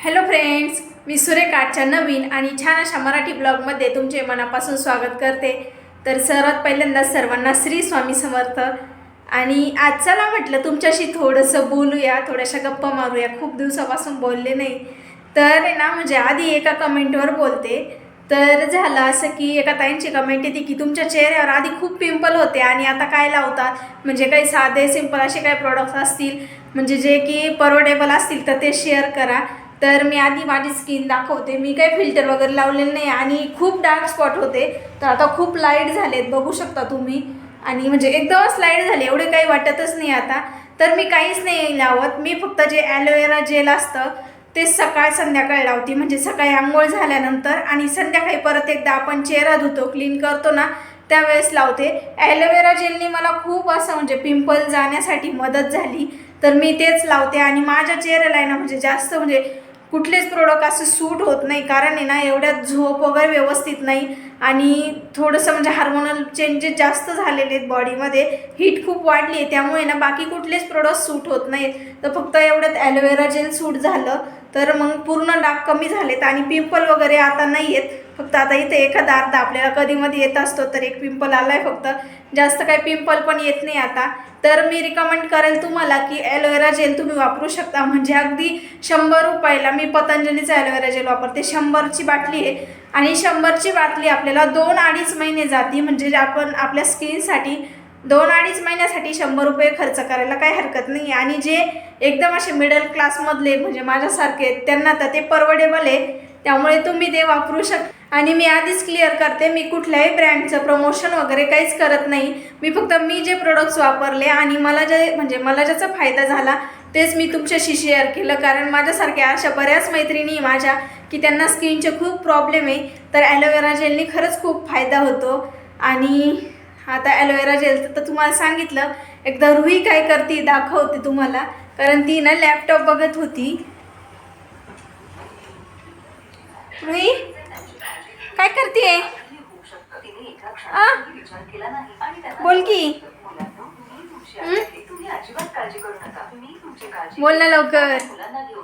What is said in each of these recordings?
Hello friends मी सुरेखाटच्या नवीन आणि छान अशा मराठी ब्लॉगमध्ये तुमचे मनापासून स्वागत करते. तर सर्वात पहिल्यांदा सर्वांना श्री स्वामी समर्थ. आणि आज चला म्हटलं तुमच्याशी थोडंसं बोलूया थोड्याशा गप्पा मारूया. खूप दिवसापासून बोलले नाही. तर ना म्हणजे आधी एका कमेंटवर बोलते. तर झालं असं की एका ताईंची कमेंट येते की तुमच्या चेहऱ्यावर आधी खूप पिंपल होते आणि आता काय लावतात? म्हणजे काही साधे सिंपल असे काही प्रॉडक्ट्स असतील. म्हणजे जे की परवडेबल असतील तर ते शेअर करा. तर मी आधी माझी स्किन दाखवते. मी काही फिल्टर वगैरे लावलेलं नाही आणि खूप डार्क स्पॉट होते. तर आता खूप लाइट झालेत बघू शकता तुम्ही. आणि म्हणजे एकदमच लाइट झाले एवढे काही वाटतच नाही आता. तर मी काहीच नाही लावत. मी फक्त जे ॲलोवेरा जेल असतं ते सकाळ संध्याकाळ लावते. म्हणजे सकाळी आंघोळ झाल्यानंतर आणि संध्याकाळी परत एकदा आपण चेहरा धुतो क्लीन करतो ना त्यावेळेस लावते. ॲलोवेरा जेलने मला खूप असं म्हणजे पिंपल जाण्यासाठी मदत झाली. तर मी तेच लावते आणि माझ्या चेहऱ्याला आहे ना म्हणजे जास्त म्हणजे कुठलेच प्रोडक्ट असं सूट होत नाही. कारण आहे ना एवढ्यात झोप वगैरे व्यवस्थित नाही. आणि थोडंसं म्हणजे हार्मोनल चेंजेस जास्त झालेले आहेत बॉडीमध्ये हीट खूप वाढली आहे. त्यामुळे ना बाकी कुठलेच प्रोडक्ट सूट होत नाहीत. तर फक्त एवढ्यात ॲलोवेरा जेल सूट झालं. तर मग पूर्ण डाग कमी झालेत आणि पिंपल वगैरे आता नाही आहेत फक्त आता इथे एखादा अर्धा आपल्याला कधीमध्ये येत असतो तर एक पिंपल आला आहे फक्त. जास्त काही पिंपल पण येत नाही आता. तर मी रिकमेंड करेल तुम्हाला की ॲलोवेरा जेल तुम्ही वापरू शकता. म्हणजे अगदी शंभर रुपयाला मी पतंजलीचा ॲलोवेरा जेल वापरते. शंभरची बाटली आहे. आणि शंभरची बाटली आपल्याला दोन अडीच महिने जाती. म्हणजे आपण आपल्या स्किनसाठी दोन अडीच महिन्यासाठी शंभर रुपये खर्च करायला काही हरकत नाही आणि जे एकदम असे मिडल क्लासमधले म्हणजे माझ्यासारखे आहेत, त्यांना तर ते परवडेबल आहे. त्यामुळे तुम्ही ते वापरू शक आणि मी आधीच क्लिअर करते मी कुठल्याही ब्रँडचं प्रमोशन वगैरे काहीच करत नाही. मी फक्त मी जे प्रोडक्ट्स वापरले आणि मला जे म्हणजे मला ज्याचा फायदा झाला तेच मी तुमच्याशी शेअर केलं. कारण माझ्यासारख्या अशा बऱ्याच मैत्रिणी माझ्या की त्यांना स्किनचे खूप प्रॉब्लेम आहे. तर ॲलोवेरा जेलने खरंच खूप फायदा होतो. आणि आता ॲलोवेरा जेल तर तुम्हाला सांगितलं. एकदा रुही काय करते दाखवते तुम्हाला. कारण ती ना लॅपटॉप बघत होती. रुही काय करते? बोल की. बोल ना लवकर.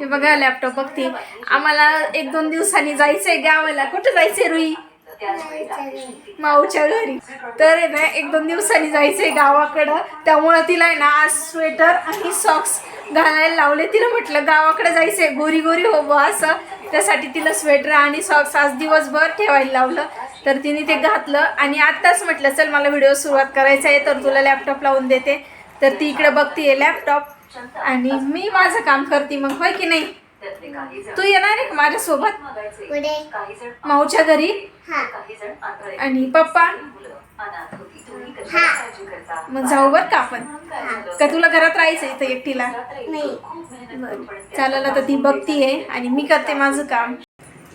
हे बघा लॅपटॉप बघते. आम्हाला एक दोन दिवसांनी जायचंय गावाला. कुठं जायचंय रुई? माऊच्या घरी. तर आहे ना एक दोन दिवसांनी जायचंय गावाकडं. त्यामुळं तिला आहे ना आज स्वेटर आणि सॉक्स घालायला लावले. तिला म्हटलं गावाकडे जायचंय गोरी गोरी हो असं. त्यासाठी तिला स्वेटर आणि सॉक्स आज दिवसभर ठेवायला लावलं. तर तिने ते घातलं आणि आत्ताच म्हटलं चल मला व्हिडिओ सुरुवात करायचा आहे तर तुला लॅपटॉप लावून देते. तर ती इकडे बघतीये लॅपटॉप आणि मी माझं काम करते मग होय की नाही? तू येणार आहे का माझ्यासोबत? पुढे. माऊच्या घरी? हा. आणि पप्पा? मग जाऊ बर का आपण? का तुला घरात राहायचं इथं एकटीला? नाही. चालेल आता ती बघतीये आणि मी करते माझं काम.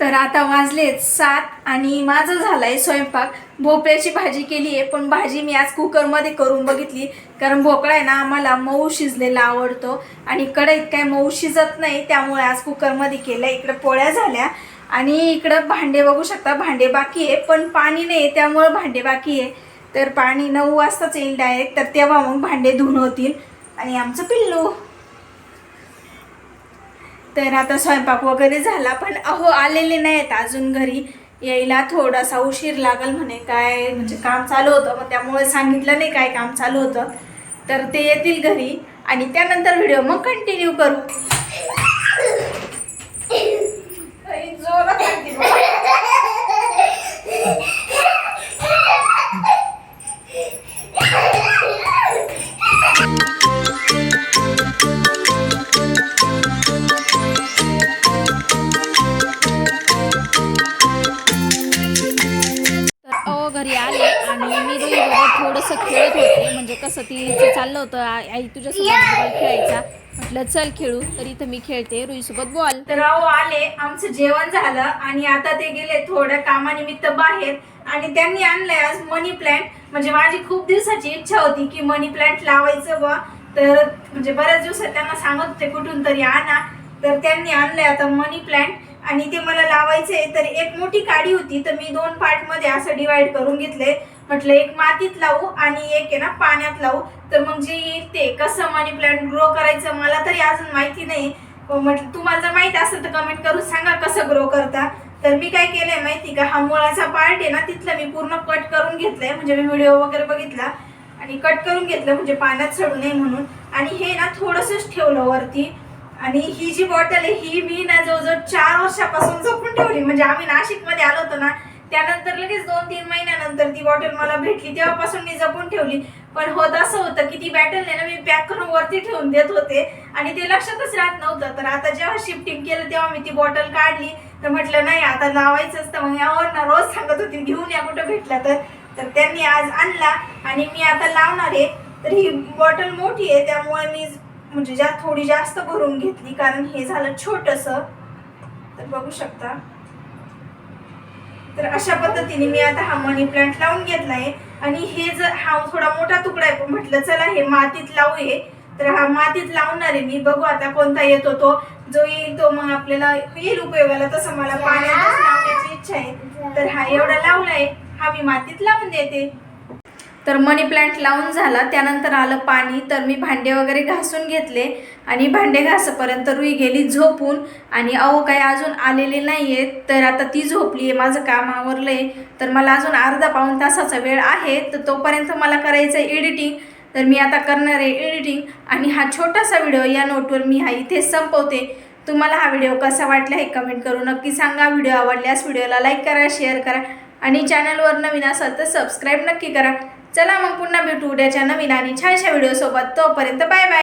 तर आता वाजलेत सात आणि माझं झालंय स्वयंपाक. भोपळ्याची भाजी केली आहे पण भाजी मी आज कुकरमध्ये करून बघितली. कारण भोपळा आहे ना आम्हाला मऊ शिजलेला आवडतो. आणि कढईत काय मऊ शिजत नाही त्यामुळे आज कुकरमध्ये केलं इकडं पोळ्या झाल्या. आणि इकडं भांडे बघू शकता भांडे बाकी आहे पण पाणी नाही आहे त्यामुळं भांडे बाकी आहे. तर पाणी नऊ वाजताच येईल डायरेक्ट तर तेव्हा मग भांडे धुवून होतील. आणि आमचं पिल्लू. तर आता स्वयंपाक वगैरे झाला पण अहो आलेले नाहीत अजून घरी. यायला थोडासा उशीर लागल म्हणे काय म्हणजे काम चालू होतं मग त्यामुळे सांगितलं नाही काय काम चालू होतं. तर ते येतील घरी आणि त्यानंतर व्हिडिओ मग कंटिन्यू करू. खेळत होते. म्हणजे कसं तिचं चाललं होतं आई तुझ्यासोबत बॉल खेळायचा. म्हटलं चल खेळू तर इथं मी खेळते. रुईसोबत बॉल. तर अहो आले आमचं जेवण झालं आणि आता ते गेले थोड्या कामानिमित्त बाहेर. आणि त्यांनी आणलंय आज मनी प्लॅन्ट म्हणजे माझी खूप दिवसाची इच्छा होती की मनी प्लॅन्ट लावायचं बा तर म्हणजे बऱ्याच दिवसात त्यांना सांगत होते कुठून तरी आणा. तर त्यांनी आणलंय आता मनी प्लॅन्ट आणि ते मला लावायचे तर एक मोठी काडी होती तर मी दोन पार्टमध्ये असं डिवाइड करून घेतले. म्हटलं एक मातीत लावू आणि एक आहे ना पाण्यात लावू. तर मग जे ते कसं मनी प्लांट ग्रो करायचं मला तरी अजून माहिती नाही. म्हटलं तुम्हाला जर माहीत असेल तर कमेंट करून सांगा कसं ग्रो करता. तर मी काय केलंय माहिती का? हा मुळाचा पार्ट आहे ना तिथलं मी पूर्ण कट करून घेतलाय. म्हणजे मी व्हिडिओ वगैरे बघितला. आणि कट करून घेतलं म्हणजे पाण्यात सडू नये म्हणून. आणि हे ना थोडंसंच ठेवलं वरती. आणि ही जी बॉटल आहे ही मी ना जवळजवळ चार वर्षापासून जपून ठेवली. म्हणजे आम्ही नाशिकमध्ये आलो होतो ना त्यानंतर लगेच दोन तीन महिन्यानंतर ती बॉटल मला भेटली. तेव्हापासून मी जपून ठेवली. पण होत असं होतं की ती बॅटल आहे ना मी पॅक करून वरती ठेवून देत होते. आणि ते लक्षातच राहत नव्हतं. तर आता जेव्हा शिफ्टिंग केलं तेव्हा मी ती बॉटल काढली. तर म्हटलं नाही आता लावायचंच. तर मग यावर ना रोज सांगत होती घेऊन या कुठं भेटला तर. तर त्यांनी आज आणला. आणि मी आता लावणार आहे. तर ही बॉटल मोठी आहे त्यामुळे मी म्हणजे ज्या थोडी जास्त भरून घेतली कारण हे झालं छोटंसं. तर बघू शकता. तर अशा पद्धतीने मी आता हा मनी प्लांट लावून घेतलाय. आणि हे जर हा थोडा मोठा तुकडा आहे पण म्हटलं चला हे मातीत लावूये तर हा मातीत लावणार आहे मी बघू आता कोणता येतो तो. जो येईल तो मग आपल्याला येईल उपयोगाला तसं मला पाण्यातच लावण्याची इच्छा आहे. तर हा एवढा लावलाय हा मी मातीत लावून देते. तर मनी प्लांट लावून झाला. त्यानंतर आलं पाणी. तर मी भांडे वगैरे घासून घेतले आणि भांडे घासपर्यंत रुई गेली झोपून आणि अहो काही अजून आलेले नाही आहेत तर आता ती झोपली आहे. माझं काम आवरलं आहे तर मला अजून अर्धा पाऊण तासाचा वेळ आहे. तर तोपर्यंत मला करायचं आहे एडिटिंग तर मी आता करणार आहे एडिटिंग आणि हा छोटासा व्हिडिओ या नोटवर मी हा इथे संपवते. तुम्हाला हा व्हिडिओ कसा वाटला हे कमेंट करू नक्की सांगा. व्हिडिओ आवडल्यास व्हिडिओला लाईक करा शेअर करा. आणि चॅनलवर नवीन असाल तर सबस्क्राईब नक्की करा. चला मग पुन्हा भेटू उद्याच्या नवीन आणि छानशा व्हिडिओसोबत तोपर्यंत बाय बाय